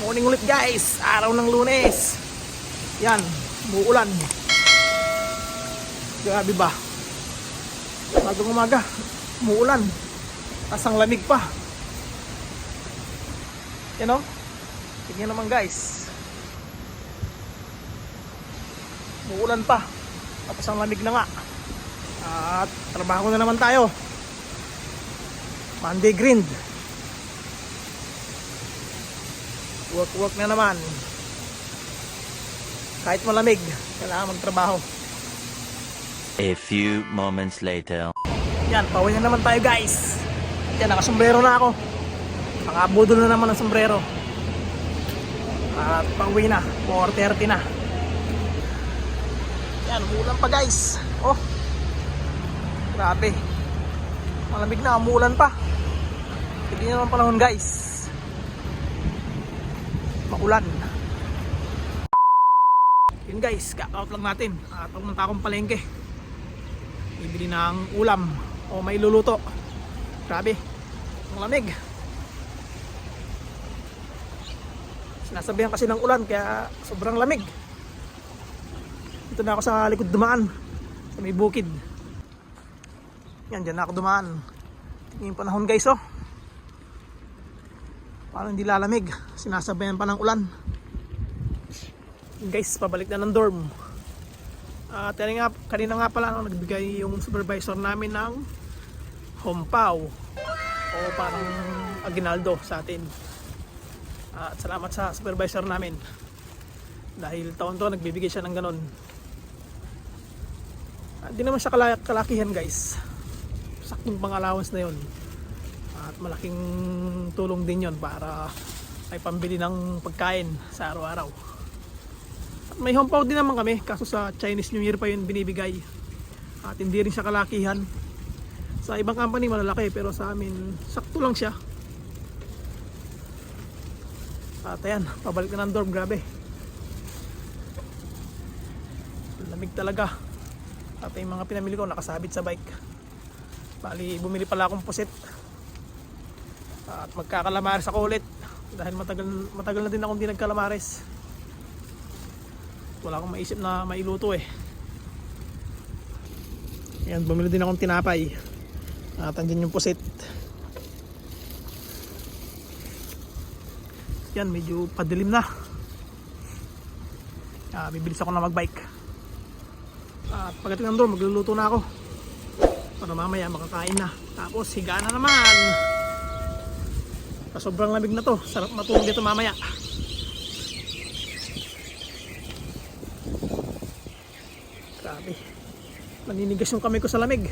Morning ulit guys, araw ng lunes. Yan, muulan. Grabe ba? Bagong umaga, muulan. Tapos ang lamig pa. Yan o. Tignan naman guys. Muulan pa. Tapos ang lamig na nga. At trabaho na naman tayo. Monday grind. Work work na naman. Kahit malamig, kailangan magtrabaho. A few moments later. Yan, pauwi na naman tayo guys. Yan, nakasombrero na ako. Nakabudol na naman ang sombrero. At pauwi na, 4.30 na. Yan, umulan pa guys. Oh, grabe. Malamig na, umulan pa. Hindi na naman panahon guys. Maulan. Yun guys, kakaut lang natin. At pumunta akong palengke. Bibili ng ulam o may luluto. Grabe ang lamig. Sinasabihan kasi ng ulan kaya sobrang lamig. Dito na ako sa likod dumaan sa may bukid. Yan dyan na ako dumaan. Tingin yung panahon guys oh parang hindi lalamig sinasabayan pa ng ulan guys pabalik na ng dorm at uh, nga, kanina nga pala no, nagbigay yung supervisor namin ng hompaw o parang aginaldo sa atin. At salamat sa supervisor namin. Dahil taon to nagbibigay siya ng ganon. Hindi naman siya kala- kalakihan guys. Saktong pang allowance na yon. At malaking tulong din yon para may pambili ng pagkain sa araw-araw. May hompaw din naman kami, kaso sa Chinese New Year pa yun binibigay. At hindi rin siya kalakihan. Sa ibang company malalaki, pero sa amin sakto lang siya. At ayan, pabalik na ng dorm, grabe. Lamig talaga. At yung mga pinamili ko nakasabit sa bike. Bali, bumili pala akong pusit. At magkakalamares ako ulit. Dahil matagal, matagal na din akong hindi nagkalamares wala akong maisip na mailuto eh. Yan bumili din akong tinapay. At andyan yung pusit. Yan medyo padilim na. Ah, bibilis ako na magbike. At pagdating ng doon magluluto na ako. Para mamaya makakain na. Tapos higa na naman sobrang lamig na to sarap matulog dito mamaya Grabe. Naninigas yung kamay ko sa lamig.